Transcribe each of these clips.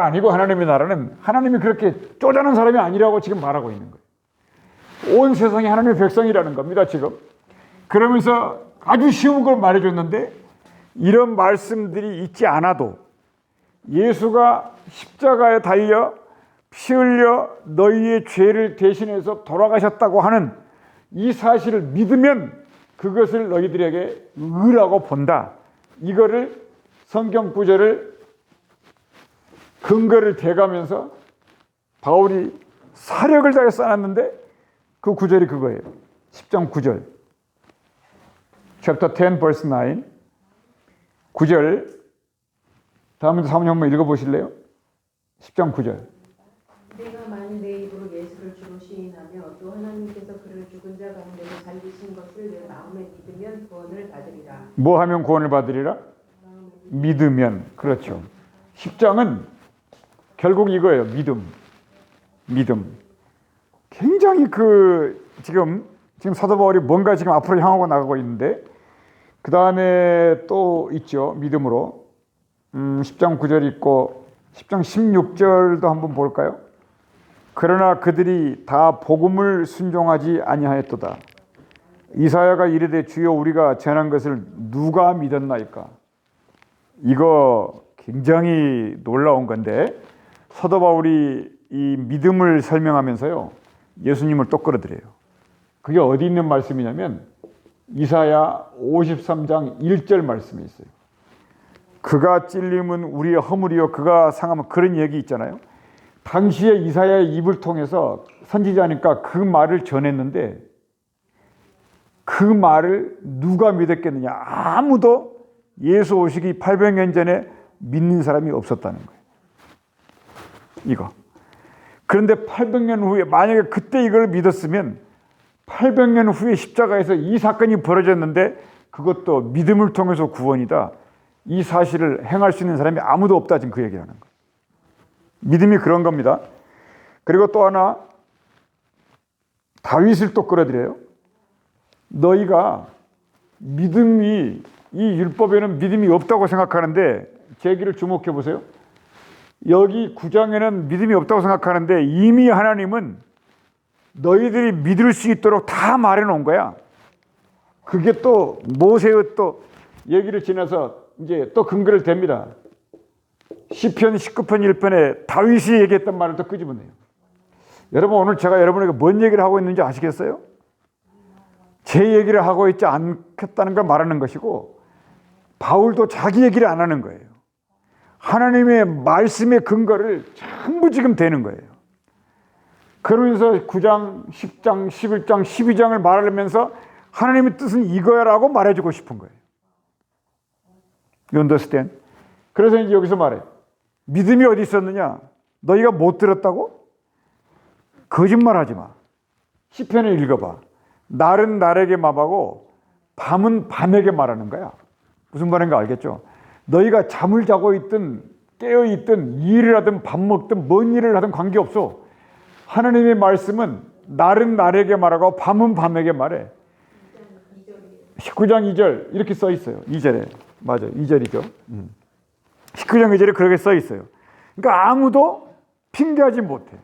아니고 하나님의 나라는 하나님이 그렇게 쪼잔한 사람이 아니라고 지금 말하고 있는 거예요. 온 세상이 하나님의 백성이라는 겁니다, 지금. 그러면서 아주 쉬운 걸 말해줬는데 이런 말씀들이 있지 않아도 예수가 십자가에 달려 피 흘려 너희의 죄를 대신해서 돌아가셨다고 하는 이 사실을 믿으면 그것을 너희들에게 의라고 본다. 이거를 성경 구절을 근거를 대가면서 바울이 사력을 다해 써놨는데 그 구절이 그거예요. 10장 9절. chapter 10 verse 9. 9절. 다음에 사모님 한번 읽어 보실래요? 10장 9절. 내가 만일 내 입으로 예수를 주로 시인하며 또 하나님께서 그를 죽은 자 가운데서 살리신 것을 내 마음에 믿으면 구원을 받으리라. 뭐 하면 구원을 받으리라? 믿으면. 그렇죠. 10장은 결국 이거예요. 믿음. 믿음. 굉장히 그 지금 지금 사도 바울이 뭔가 지금 앞으로 향하고 나가고 있는데 그 다음에 또 있죠. 믿음으로. 음, 10장 9절 있고 10장 16절도 한번 볼까요? 그러나 그들이 다 복음을 순종하지 아니하였도다. 이사야가 이르되 주여 우리가 전한 것을 누가 믿었나이까? 이거 굉장히 놀라운 건데 사도 바울이 이 믿음을 설명하면서요 예수님을 또 끌어들여요. 그게 어디 있는 말씀이냐면 이사야 53장 1절 말씀에 있어요. 그가 찔림은 우리의 허물이요 그가 상하면 그런 얘기 있잖아요. 당시에 이사야의 입을 통해서 선지자니까 그 말을 전했는데 그 말을 누가 믿었겠느냐? 아무도 예수 오시기 800년 전에 믿는 사람이 없었다는 거예요. 이거. 그런데 800년 후에 만약에 그때 이걸 믿었으면 800년 후에 십자가에서 이 사건이 벌어졌는데 그것도 믿음을 통해서 구원이다. 이 사실을 행할 수 있는 사람이 아무도 없다. 지금 그 얘기하는 거예요. 믿음이 그런 겁니다. 그리고 또 하나 다윗을 또 끌어들여요. 너희가 믿음이 이 율법에는 믿음이 없다고 생각하는데 제 얘기를 주목해 보세요. 여기 구장에는 믿음이 없다고 생각하는데 이미 하나님은 너희들이 믿을 수 있도록 다 말해 놓은 거야. 그게 또 모세의 또 얘기를 지나서 이제 또 근거를 댑니다. 시편 19편 1편에 다윗이 얘기했던 말을 또 끄집어내요. 여러분 오늘 제가 여러분에게 뭔 얘기를 하고 있는지 아시겠어요? 제 얘기를 하고 있지 않겠다는 걸 말하는 것이고 바울도 자기 얘기를 안 하는 거예요. 하나님의 말씀의 근거를 전부 지금 대는 거예요. 그러면서 9장, 10장, 11장, 12장을 말하면서 하나님의 뜻은 이거야라고 말해주고 싶은 거예요. You understand? 그래서 이제 여기서 말해. 믿음이 어디 있었느냐? 너희가 못 들었다고? 거짓말 하지 마. 시편을 읽어봐. 날은 날에게 말하고 밤은 밤에게 말하는 거야. 무슨 말인가 알겠죠? 너희가 잠을 자고 있든 깨어 있든 일을 하든 밥 먹든 뭔 일을 하든 관계없어. 하나님의 말씀은 날은 날에게 말하고 밤은 밤에게 말해. 19장 2절 이렇게 써 있어요. 2절에. 맞아요. 2절이죠. 19장 2절에 그렇게 써 있어요. 그러니까 아무도 핑계하지 못해.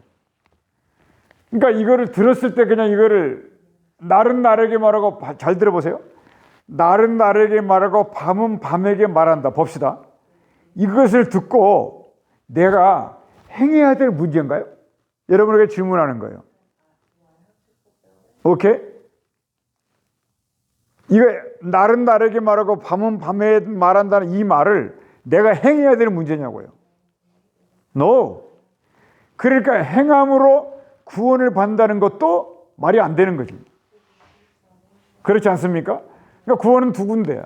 그러니까 이거를 들었을 때 그냥 이거를 날은 날에게 말하고 잘 들어보세요. 날은 날에게 말하고 밤은 밤에게 말한다. 봅시다. 이것을 듣고 내가 행해야 될 문제인가요? 여러분에게 질문하는 거예요. 오케이? 이거 날은 날에게 말하고 밤은 밤에 말한다는 이 말을 내가 행해야 될 문제냐고요. No. 그러니까 행함으로 구원을 받는다는 것도 말이 안 되는 거지. 그렇지 않습니까? 그러니까 구원은 두 군데야.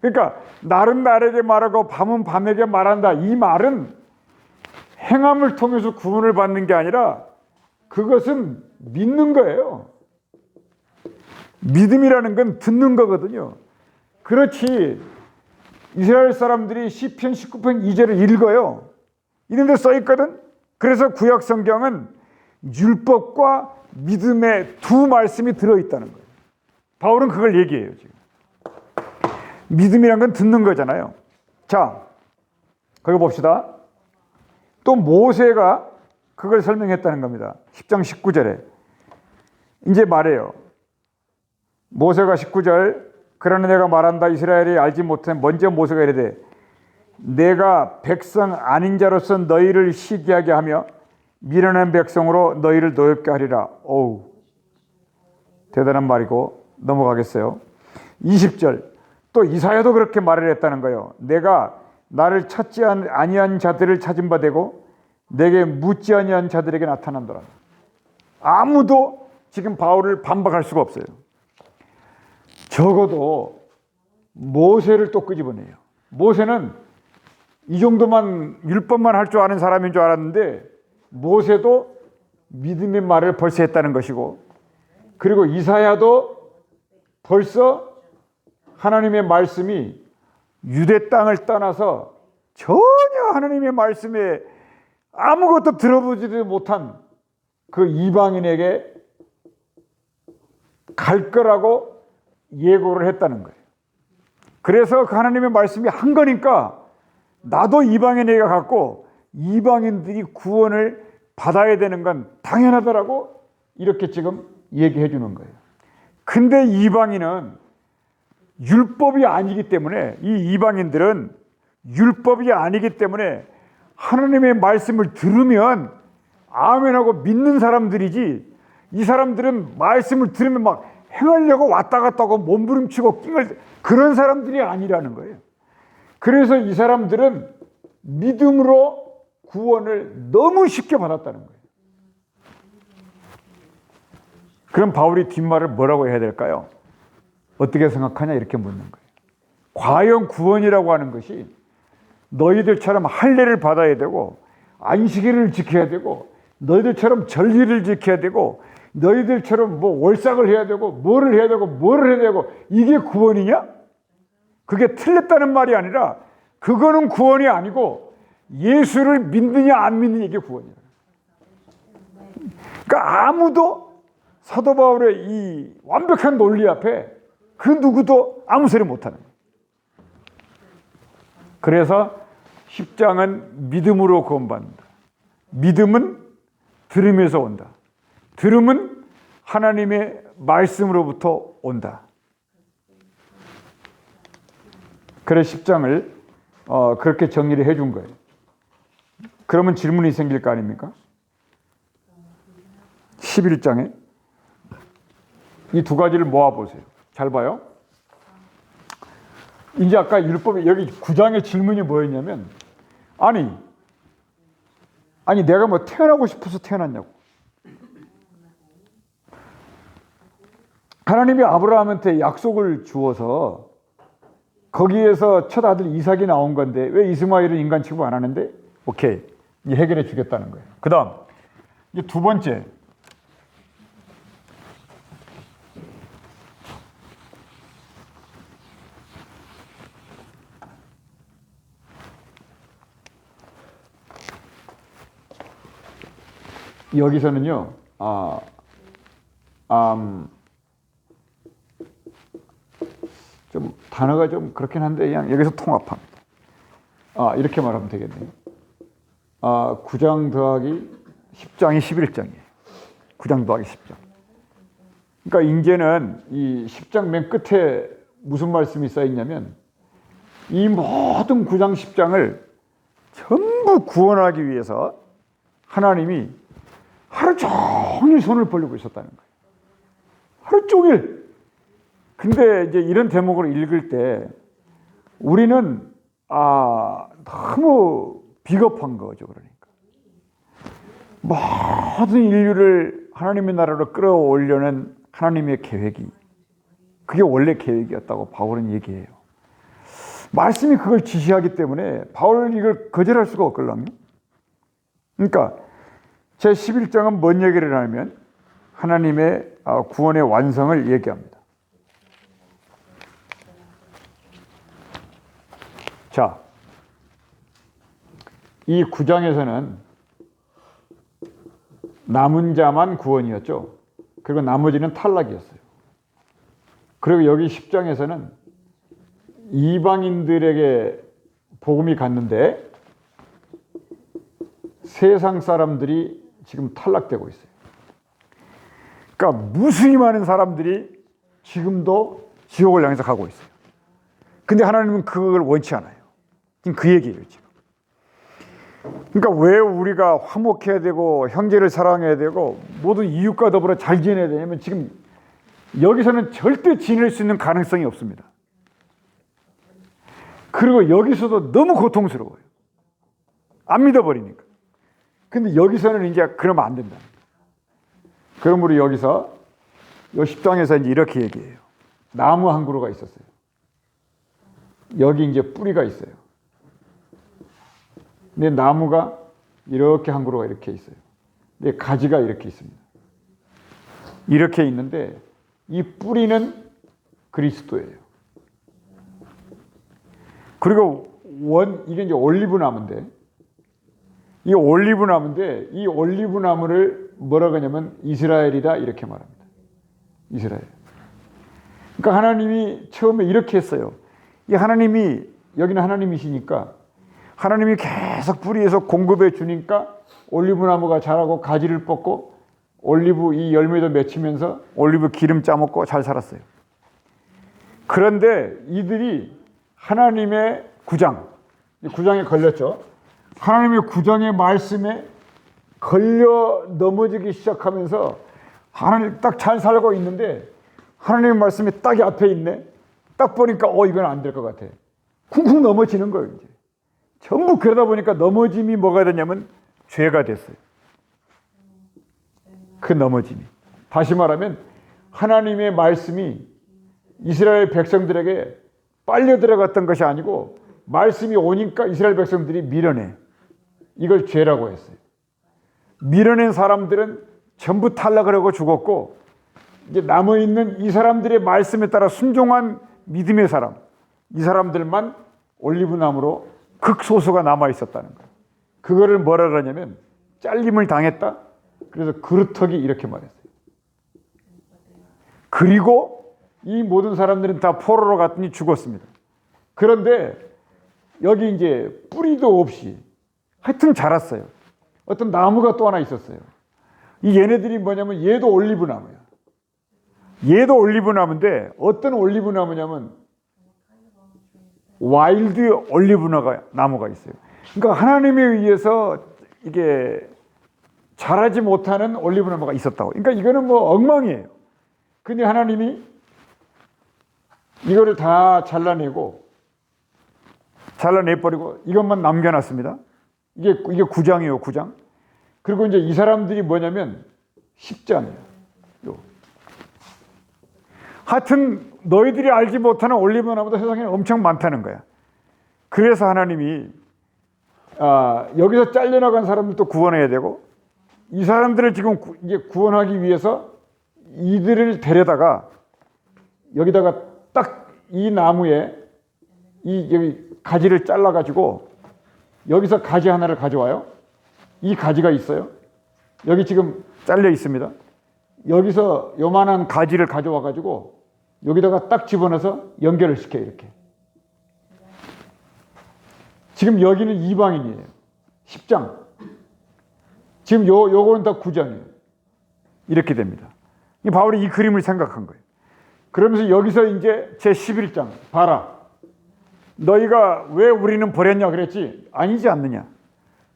그러니까 날은 날에게 말하고 밤은 밤에게 말한다. 이 말은 행함을 통해서 구원을 받는 게 아니라 그것은 믿는 거예요. 믿음이라는 건 듣는 거거든요. 그렇지. 이스라엘 사람들이 시편 19편 2절을 읽어요. 이런 데 써 있거든. 그래서 구약 성경은 율법과 믿음의 두 말씀이 들어 있다는 거예요. 바울은 그걸 얘기해요, 지금. 믿음이란 건 듣는 거잖아요. 자, 거기 봅시다. 또 모세가 그걸 설명했다는 겁니다. 10장 19절에 이제 말해요. 모세가 19절 그러나 내가 말한다 이스라엘이 알지 못해 먼저 모세가 이르되 내가 백성 아닌 자로서 너희를 시기하게 하며 미련한 백성으로 너희를 노엽게 하리라. 어우 대단한 말이고 넘어가겠어요. 20절 또 이사야도 그렇게 말을 했다는 거예요. 내가 나를 찾지 안- 아니한 자들을 찾은 바 되고 내게 묻지 아니한 자들에게 나타난다라. 아무도 지금 바울을 반박할 수가 없어요. 적어도 모세를 또 끄집어내요. 모세는 이 정도만 율법만 할 줄 아는 사람인 줄 알았는데 모세도 믿음의 말을 벌써 했다는 것이고 그리고 이사야도 벌써 하나님의 말씀이 유대 땅을 떠나서 전혀 하나님의 말씀에 아무것도 들어보지도 못한 그 이방인에게 갈 거라고 예고를 했다는 거예요. 그래서 그 하나님의 말씀이 한 거니까 나도 이방인에게 갖고 이방인들이 구원을 받아야 되는 건 당연하더라고 이렇게 지금 얘기해 주는 거예요. 근데 이방인은 율법이 아니기 때문에 이 이방인들은 율법이 아니기 때문에 하나님의 말씀을 들으면 아멘하고 믿는 사람들이지 이 사람들은 말씀을 들으면 막 행하려고 왔다 갔다 하고 몸부림치고 낑을 그런 사람들이 아니라는 거예요. 그래서 이 사람들은 믿음으로 구원을 너무 쉽게 받았다는 거예요. 그럼 바울이 뒷말을 뭐라고 해야 될까요? 어떻게 생각하냐 이렇게 묻는 거예요. 과연 구원이라고 하는 것이 너희들처럼 할례를 받아야 되고 안식일을 지켜야 되고 너희들처럼 절기를 지켜야 되고 너희들처럼 뭐 월삭을 해야 되고 뭐를 해야 되고 뭐를 해야 되고 이게 구원이냐? 그게 틀렸다는 말이 아니라 그거는 구원이 아니고 예수를 믿느냐 안 믿느냐 이게 구원이야. 그러니까 아무도 사도 바울의 이 완벽한 논리 앞에 그 누구도 아무 소리 못하는 거예요. 그래서 10장은 믿음으로 구원받는다. 믿음은 들음에서 온다. 들음은 하나님의 말씀으로부터 온다. 그래 10장을 어, 그렇게 정리를 해준 거예요. 그러면 질문이 생길 거 아닙니까? 11장에 이 두 가지를 모아 보세요. 잘 봐요. 이제 아까 율법에 여기 9장의 질문이 뭐였냐면 아니 아니 내가 뭐 태어나고 싶어서 태어났냐고. 하나님이 아브라함한테 약속을 주어서 거기에서 첫 아들 이삭이 나온 건데 왜 이스마엘은 인간 취급 안 하는데? 오케이. 해결해 주겠다는 거예요. 그다음 이제 두 번째 여기서는요, 아, 음, 좀 단어가 좀 그렇긴 한데 그냥 여기서 통합합니다. 아, 이렇게 말하면 되겠네요. 아, 9장 더하기 10장이 11장이에요. 9장 더하기 10장. 그러니까 이제는 이 10장 맨 끝에 무슨 말씀이 써 있냐면 이 모든 9장 10장을 전부 구원하기 위해서 하나님이 하루 종일 손을 벌리고 있었다는 거예요. 하루 종일. 근데 이제 이런 대목을 읽을 때 우리는 아 너무 비겁한 거죠. 그러니까 모든 인류를 하나님의 나라로 끌어올려는 하나님의 계획이 그게 원래 계획이었다고 바울은 얘기해요. 말씀이 그걸 지시하기 때문에 바울은 이걸 거절할 수가 없걸랑요. 그러니까 제 11장은 뭔 얘기를 하냐면 하나님의 아, 구원의 완성을 얘기합니다. 자, 이 9장에서는 남은 자만 구원이었죠. 그리고 나머지는 탈락이었어요. 그리고 여기 10장에서는 이방인들에게 복음이 갔는데 세상 사람들이 지금 탈락되고 있어요. 그러니까 무수히 많은 사람들이 지금도 지옥을 향해서 가고 있어요. 근데 하나님은 그걸 원치 않아요. 지금 그 얘기예요, 지금. 그러니까 왜 우리가 화목해야 되고 형제를 사랑해야 되고 모든 이웃과 더불어 잘 지내야 되냐면 지금 여기서는 절대 지낼 수 있는 가능성이 없습니다. 그리고 여기서도 너무 고통스러워요. 안 믿어버리니까. 근데 여기서는 이제 그러면 안 된다. 그러므로 여기서 요 10장에서 이제 이렇게 얘기해요. 나무 한 그루가 있었어요. 여기 이제 뿌리가 있어요. 근데 나무가 이렇게 한 그루가 이렇게 있어요. 근데 가지가 이렇게 있습니다. 이렇게 있는데 이 뿌리는 그리스도예요. 그리고 원 이게 이제 올리브 나무인데 이 올리브 나무인데 이 올리브 나무를 뭐라고 하냐면 이스라엘이다 이렇게 말합니다. 이스라엘. 그러니까 하나님이 처음에 이렇게 했어요. 이 하나님이 여기는 하나님이시니까 하나님이 계속 뿌리에서 공급해 주니까 올리브 나무가 자라고 가지를 뻗고 올리브 이 열매도 맺히면서 올리브 기름 짜먹고 잘 살았어요. 그런데 이들이 하나님의 구장, 구장에 걸렸죠. 하나님의 구장의 말씀에 걸려 넘어지기 시작하면서 하나님 딱 잘 살고 있는데 하나님의 말씀이 딱 앞에 있네. 딱 보니까 어 이건 안 될 것 같아. 쿵쿵 넘어지는 거예요 이제. 전부 그러다 보니까 넘어짐이 뭐가 되냐면 죄가 됐어요. 그 넘어짐이. 다시 말하면 하나님의 말씀이 이스라엘 백성들에게 빨려 들어갔던 것이 아니고 말씀이 오니까 이스라엘 백성들이 밀어내. 이걸 죄라고 했어요. 밀어낸 사람들은 전부 탈락을 하고 죽었고 이제 남아 있는 이 사람들의 말씀에 따라 순종한 믿음의 사람, 이 사람들만 올리브 나무로 극소수가 남아 있었다는 거예요. 그거를 뭐라 그러냐면 잘림을 당했다. 그래서 그루터기 이렇게 말했어요. 그리고 이 모든 사람들은 다 포로로 갔더니 죽었습니다. 그런데 여기 이제 뿌리도 없이 하여튼 자랐어요. 어떤 나무가 또 하나 있었어요. 이 얘네들이 뭐냐면 얘도 올리브 나무야. 얘도 올리브 나무인데 어떤 올리브 나무냐면 와일드 올리브 나무가 있어요. 그러니까 하나님에 의해서 이게 자라지 못하는 올리브 나무가 있었다고. 그러니까 이거는 뭐 엉망이에요. 근데 하나님이 이거를 다 잘라내고 잘라내버리고 이것만 남겨놨습니다. 이게 이게 구장이에요, 구장. 그리고 이제 이 사람들이 뭐냐면 십장이에요. 요. 하여튼 너희들이 알지 못하는 올리브 나무도 세상에 엄청 많다는 거야. 그래서 하나님이 아, 여기서 잘려나간 사람들도 구원해야 되고 이 사람들을 지금 구, 이제 구원하기 위해서 이들을 데려다가 여기다가 딱 이 나무에 이 여기 가지를 잘라 가지고 여기서 가지 하나를 가져와요. 이 가지가 있어요. 여기 지금 잘려 있습니다. 여기서 요만한 가지를 가져와 가지고 여기다가 딱 집어넣어서 연결을 시켜 이렇게. 지금 여기는 이방인이에요. 10장. 지금 요 요거는 다 9장이에요. 이렇게 됩니다. 이 바울이 이 그림을 생각한 거예요. 그러면서 여기서 이제 제 11장 봐라. 너희가 왜 우리는 버렸냐 그랬지? 아니지 않느냐?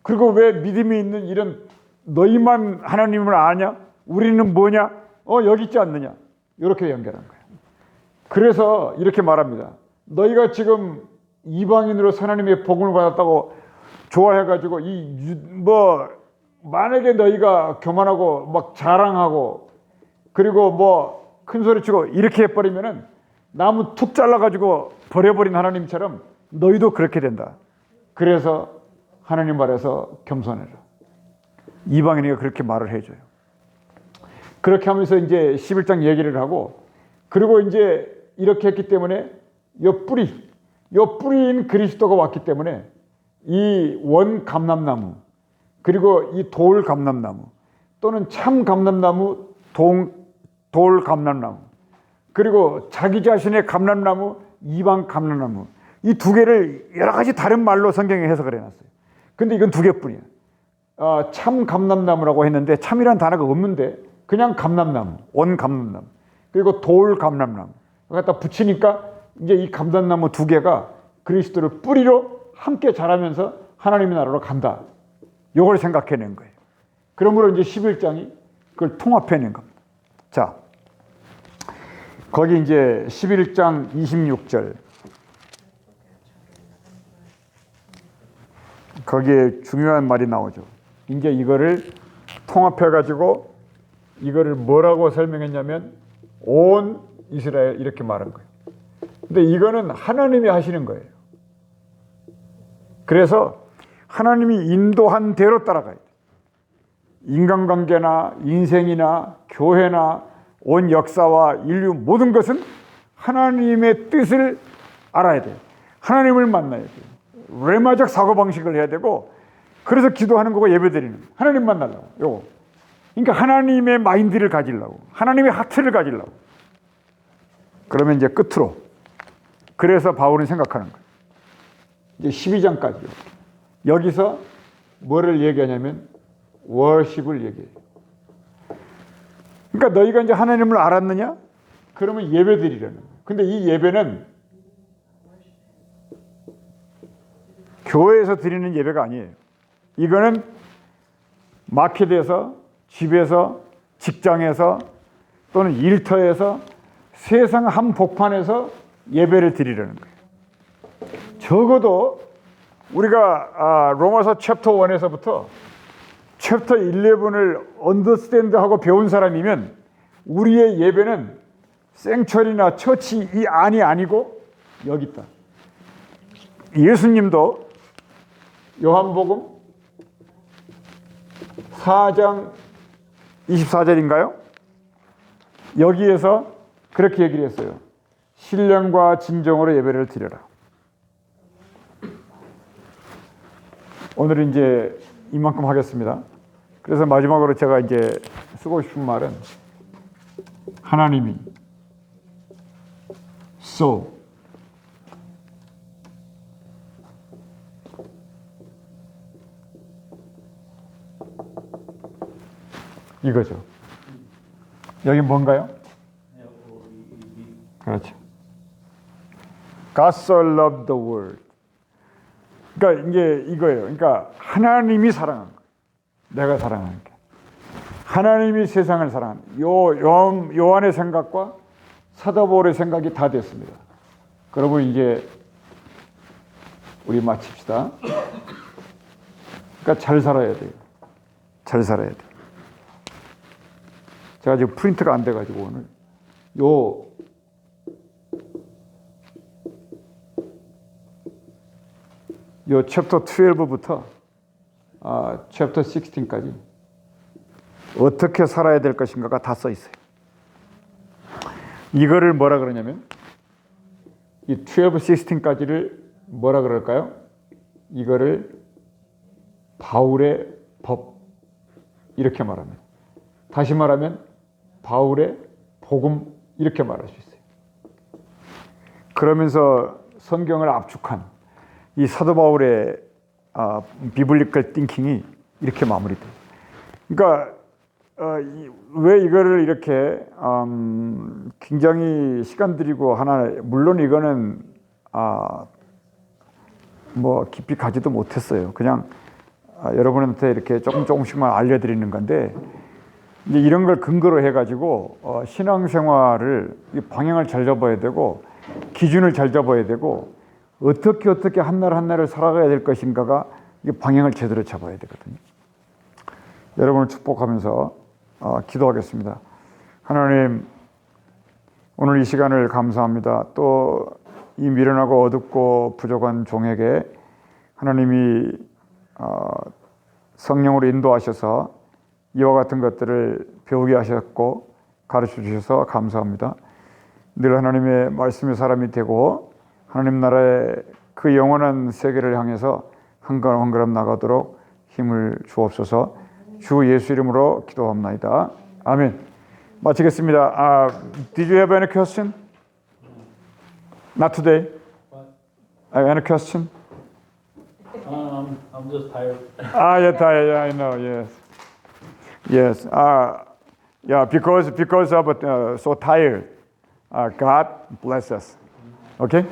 그리고 왜 믿음이 있는 이런 너희만 하나님을 아냐? 우리는 뭐냐? 어 여기 있지 않느냐? 이렇게 연결한 거예요. 그래서 이렇게 말합니다. 너희가 지금 이방인으로 하나님의 복음을 받았다고 좋아해가지고 이 뭐 만약에 너희가 교만하고 막 자랑하고 그리고 뭐 큰 소리 치고 이렇게 해버리면은 나무 툭 잘라가지고 버려버린 하나님처럼 너희도 그렇게 된다. 그래서 하나님 말해서 겸손해라. 이방인이가 그렇게 말을 해줘요. 그렇게 하면서 이제 11장 얘기를 하고 그리고 이제 이렇게 했기 때문에 요 뿌리, 요 뿌리인 그리스도가 왔기 때문에 이 원 감람나무 그리고 이 돌 감람나무 또는 참 감람나무 동, 돌 감람나무 그리고 자기 자신의 감람나무 이방 감람나무 이 두 개를 여러 가지 다른 말로 성경에 해석을 해놨어요. 근데 이건 두 개뿐이야. 어, 참 감람나무라고 했는데 참이란 단어가 없는데 그냥 감람나무, 원 감람나무 그리고 돌 감람나무 갖다 붙이니까 이제 이 감람나무 두 개가 그리스도를 뿌리로 함께 자라면서 하나님의 나라로 간다. 요걸 생각해낸 거예요. 그러므로 이제 11장이 그걸 통합해낸 겁니다. 자, 거기 이제 11장 26절 거기에 중요한 말이 나오죠. 이제 이거를 통합해 가지고 이거를 뭐라고 설명했냐면 온 이스라엘 이렇게 말한 거예요. 근데 이거는 하나님이 하시는 거예요. 그래서 하나님이 인도한 대로 따라가야 돼. 인간관계나 인생이나 교회나 온 역사와 인류 모든 것은 하나님의 뜻을 알아야 돼요. 하나님을 만나야 돼요. 레마적 사고방식을 해야 되고 그래서 기도하는 거고 예배드리는 거. 하나님 만나려고 요거. 그러니까 하나님의 마인드를 가지려고 하나님의 하트를 가지려고 그러면 이제 끝으로 그래서 바울은 생각하는 거예요. 이제 12장까지 여기서 뭐를 얘기하냐면 워십을 얘기해요. 그러니까 너희가 이제 하나님을 알았느냐? 그러면 예배드리라는 거예요. 근데 이 예배는 교회에서 드리는 예배가 아니에요. 이거는 마켓에서, 집에서, 직장에서 또는 일터에서 세상 한 복판에서 예배를 드리라는 거예요. 적어도 우리가 아, 로마서 챕터 1에서부터 챕터 11을 언더스탠드하고 배운 사람이면 우리의 예배는 생철이나 처치 이 안이 아니고 여기 있다. 예수님도 요한복음 4장 24절인가요? 여기에서 그렇게 얘기를 했어요. 신령과 진정으로 예배를 드려라. 오늘 이제 이만큼 하겠습니다. 그래서 마지막으로 제가 이제 쓰고 싶은 말은 하나님이 so 이거죠. 여기 뭔가요? 그렇죠. God so loved the world. 그러니까 이게 이거예요. 그러니까 하나님이 사랑한 거. 내가 사랑하는 게. 하나님이 세상을 사랑한 요, 요 요한의 생각과 사도 바울의 생각이 다 됐습니다. 그러면 이제 우리 마칩시다. 그러니까 잘 살아야 돼요. 잘 살아야 돼. 제가 지금 프린트가 안 돼가지고 오늘 요 요 챕터 12부터 아, 챕터 16까지 어떻게 살아야 될 것인가가 다 써 있어요. 이거를 뭐라 그러냐면 이 12, 16까지를 뭐라 그럴까요? 이거를 바울의 법 이렇게 말합니다. 다시 말하면 바울의 복음 이렇게 말할 수 있어요. 그러면서 성경을 압축한 이 사도 바울의 아, 비블리컬 띵킹이 이렇게 마무리돼요. 그러니까 어, 이, 왜 이거를 이렇게 음, 굉장히 시간 들이고 하나 물론 이거는 아, 뭐 깊이 가지도 못했어요. 그냥 아, 여러분한테 이렇게 조금 조금씩만 알려드리는 건데 이제 이런 걸 근거로 해가지고 어, 신앙생활을 이 방향을 잘 잡아야 되고 기준을 잘 잡아야 되고 어떻게 어떻게 한 날 한 날을 살아가야 될 것인가가 이 방향을 제대로 잡아야 되거든요. 여러분을 축복하면서 어, 기도하겠습니다. 하나님 오늘 이 시간을 감사합니다. 또 이 미련하고 어둡고 부족한 종에게 하나님이 어, 성령으로 인도하셔서 이와 같은 것들을 배우게 하셨고 가르쳐 주셔서 감사합니다. 늘 하나님의 말씀의 사람이 되고 하나님 나라의 그 영원한 세계를 향해서 한 걸음 한 걸음 나가도록 힘을 주옵소서. 주 예수 이름으로 기도합나이다. 아멘. 마치겠습니다. Uh, did you have any question? Not today. Uh, any question? Um, I'm just tired. Ah, you're tired. Yeah, I know. Yes. Yes. Uh, yeah, because because of uh, so tired. Uh, God bless us. Okay.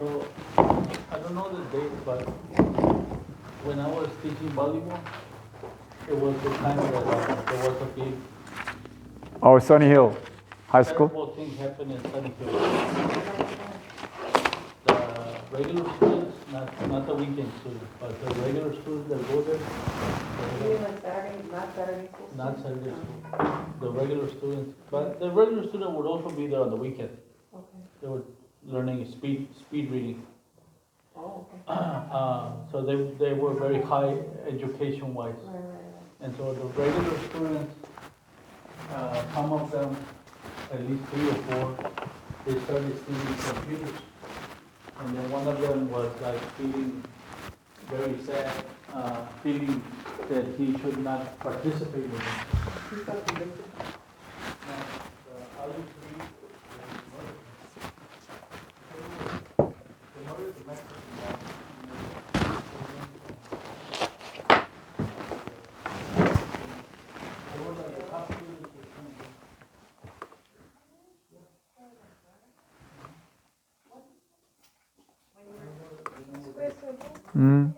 So, I don't know the date, but when I was teaching volleyball, it was the time that there was a big. Oh, Sunny Hill High School? terrible thing happened in Hill. The regular students, not, not the weekend students, but the regular students that go there, Saturday, not Saturday school? not Saturday school, the regular students, but the regular student would also be there on the weekend. Okay. They would learning speed, speed reading. Oh, okay. Uh, so they, they were very high education wise. Right, right, right. And so the regular students, uh, some of them, at least three or four, they started stealing computers. And then one of them was like feeling very sad, uh, feeling that he should not participate in it. He's got convicted. Other three, the mother, the Mexican They were like the top students were coming in. Mm.